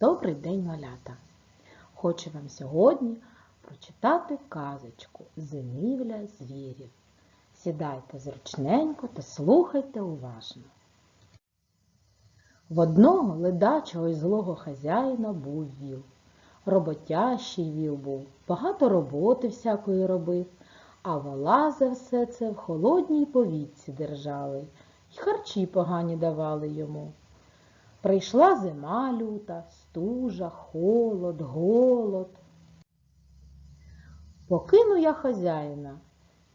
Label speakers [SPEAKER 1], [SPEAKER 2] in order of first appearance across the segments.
[SPEAKER 1] Добрий день, малята! Хочу вам сьогодні прочитати казочку Зимівля звірів. Сідайте зручненько та слухайте уважно. В одного ледачого і злого хазяїна був віл. Роботящий віл був, багато роботи всякої робив, а вола за все це в холодній повітці держали, й харчі погані давали йому. Прийшла зима люта, стужа, холод, голод. Покину я хазяїна,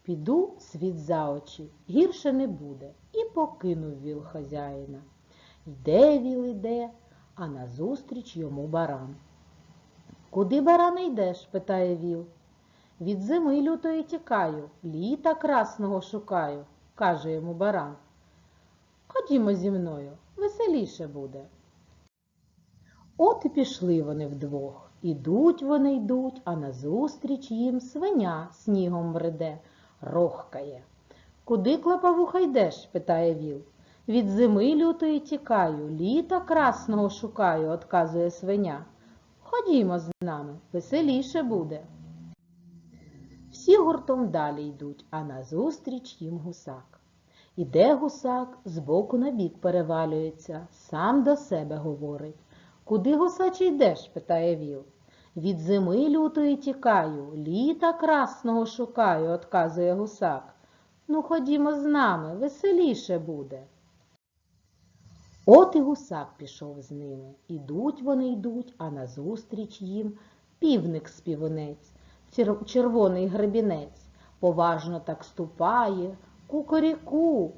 [SPEAKER 1] піду світ за очі, гірше не буде, і покинув віл хазяїна. Йде віл іде, а назустріч йому баран. Куди баране йдеш? питає віл. Від зими лютої тікаю, літа красного шукаю, каже йому баран. Ходімо зі мною, веселіше буде. От і пішли вони вдвох. Ідуть вони йдуть, а назустріч їм свиня снігом бреде, рохкає. Куди клапавуха йдеш? питає віл. Від зими лютої тікаю, літа красного шукаю, отказує свиня. Ходімо з нами, веселіше буде. Всі гуртом далі йдуть, а назустріч їм гусак. Іде гусак, збоку на бік перевалюється, сам до себе говорить. Куди гусаче йдеш? питає віл. Від зими лютої тікаю, літа красного шукаю, отказує гусак. Ну, ходімо з нами, веселіше буде. От і гусак пішов з ними. Ідуть вони йдуть, а назустріч їм півник співунець, червоний гребінець, поважно так ступає, кукоріку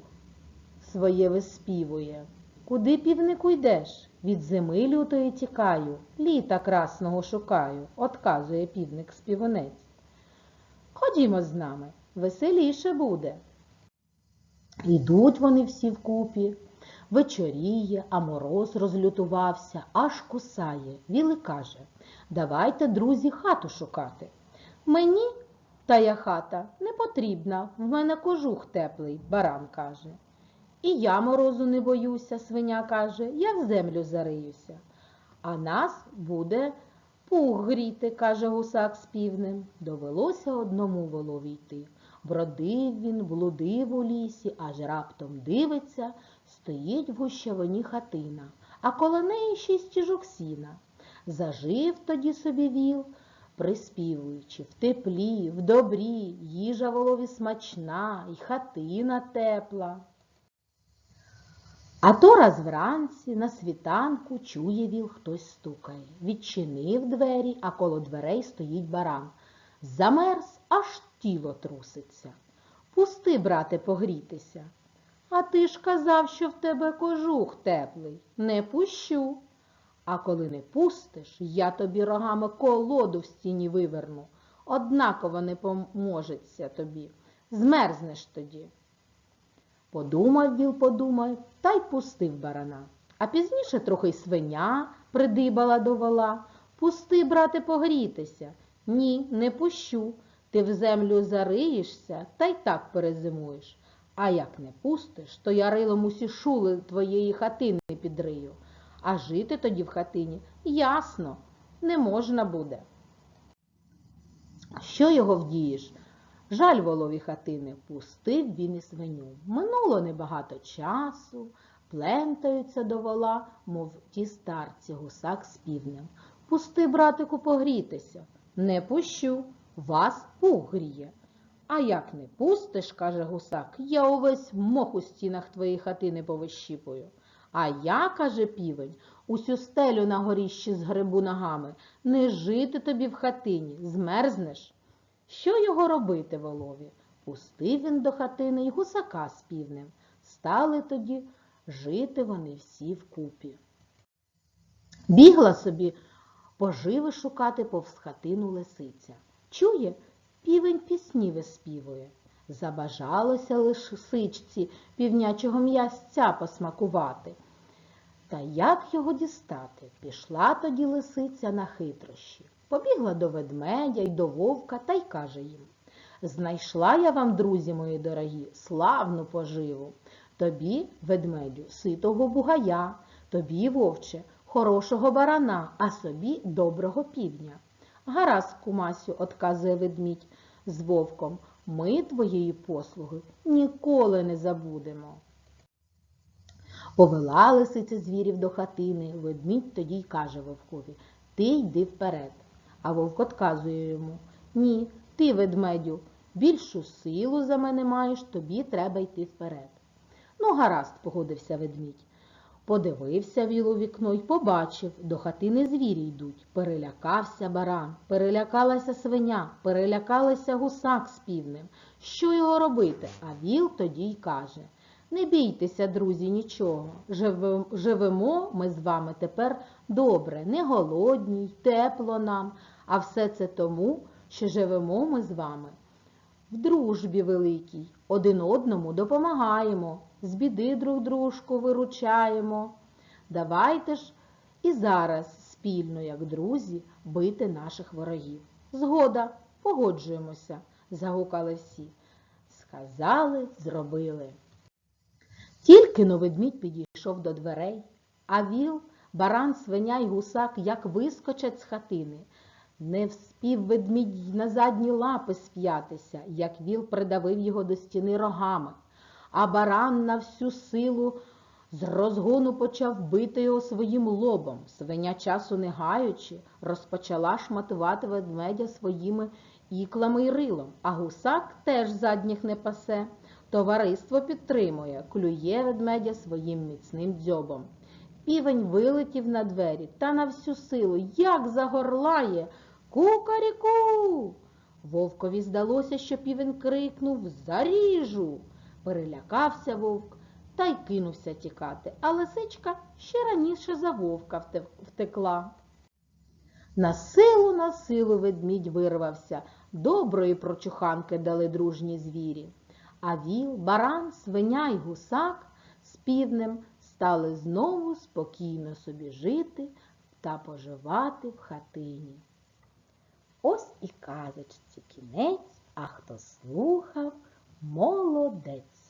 [SPEAKER 1] своє виспівує. Куди півнику йдеш? Від зими лютої тікаю, літа красного шукаю, отказує півник співунець. Ходімо з нами, веселіше буде. Ідуть вони всі вкупі, вечоріє, а мороз розлютувався, аж кусає. Віли каже, давайте, друзі, хату шукати. Мені тая хата не потрібна, в мене кожух теплий, баран каже. І я морозу не боюся, свиня каже, я в землю зариюся. А нас буде пух гріти, каже гусак з півнем. Довелося одному волові йти. Бродив він, блудив у лісі, аж раптом дивиться, стоїть в гущавині хатина, а коло неї шість тіжок сіна. Зажив тоді собі віл, приспівуючи в теплі, в добрі, їжа волові смачна, і хатина тепла. А то раз вранці на світанку чує віл, хтось стукає. Відчинив двері, а коло дверей стоїть баран. Замерз, аж тіло труситься. Пусти, брате, погрітися. А ти ж казав, що в тебе кожух теплий. Не пущу. А коли не пустиш, я тобі рогами колоду в стіні виверну. Однаково не поможеться тобі. Змерзнеш тоді. Подумав віл, подумав, та й пустив барана. А пізніше трохи свиня придибала до вола. Пусти, брате, погрітися. Ні, не пущу. Ти в землю зариєшся та й так перезимуєш. А як не пустиш, то я рилом усі шули твоєї хатини підрию. А жити тоді в хатині ясно, не можна буде. Що його вдієш? Жаль волові хатини, пустив він і свиню. Минуло небагато часу, плентаються до вола, мов ті старці гусак з півнем. Пусти, братику, погрітися. Не пущу, вас пух гріє. А як не пустиш, каже гусак, я увесь мох у стінах твоєї хатини повищіпую. А я, каже півень, усю стелю на горіщі згребу ногами. Не жити тобі в хатині, змерзнеш. Що його робити волові? Пустив він до хатини й гусака з півнем. Стали тоді жити вони всі вкупі. Бігла собі поживи шукати повз хатину лисиця. Чує, півень пісні виспівує. Забажалося лисичці півнячого м'ясця посмакувати. Та як його дістати? Пішла тоді лисиця на хитрощі. Побігла до ведмедя й до вовка та й каже їм Знайшла я вам, друзі мої дорогі, славну поживу. Тобі, ведмедю, ситого бугая, тобі, вовче, хорошого барана, а собі доброго півня. Гаразд, кумасю, отказує ведмідь з вовком, ми твоєї послуги ніколи не забудемо. Повела лисиця звірів до хатини, ведмідь тоді й каже вовкові Ти йди вперед. А вовк отказує йому Ні, ти, ведмедю, більшу силу за мене маєш, тобі треба йти вперед. Ну, гаразд, погодився ведмідь. Подивився віл у вікно й побачив, до хатини звірі йдуть. Перелякався баран, перелякалася свиня, перелякалася гусак з півнем. Що його робити? А віл тоді й каже Не бійтеся, друзі, нічого. Живемо ми з вами тепер добре, не голодні, тепло нам, а все це тому, що живемо ми з вами в дружбі великій, один одному допомагаємо, з біди друг дружку виручаємо. Давайте ж і зараз спільно, як друзі, бити наших ворогів. Згода, погоджуємося, загукали всі. Сказали, зробили. Тільки но ведмідь підійшов до дверей, а віл, баран, свиня й гусак як вискочать з хатини. Не вспів ведмідь на задні лапи сп'ятися, як віл придавив його до стіни рогами, а баран на всю силу з розгону почав бити його своїм лобом. Свиня часу не гаючи, розпочала шматувати ведмедя своїми іклами й рилом, а гусак теж задніх не пасе. Товариство підтримує, клює ведмедя своїм міцним дзьобом. Півень вилетів на двері та на всю силу, як загорлає Кукаріку. Вовкові здалося, що півень крикнув Заріжу. Перелякався вовк та й кинувся тікати, а лисичка ще раніше за вовка втекла. На силу, на силу ведмідь вирвався, доброї прочуханки дали дружні звірі. А віл, баран, свиня й гусак з півнем стали знову спокійно собі жити та поживати в хатині. Ось і казочці кінець, а хто слухав, молодець.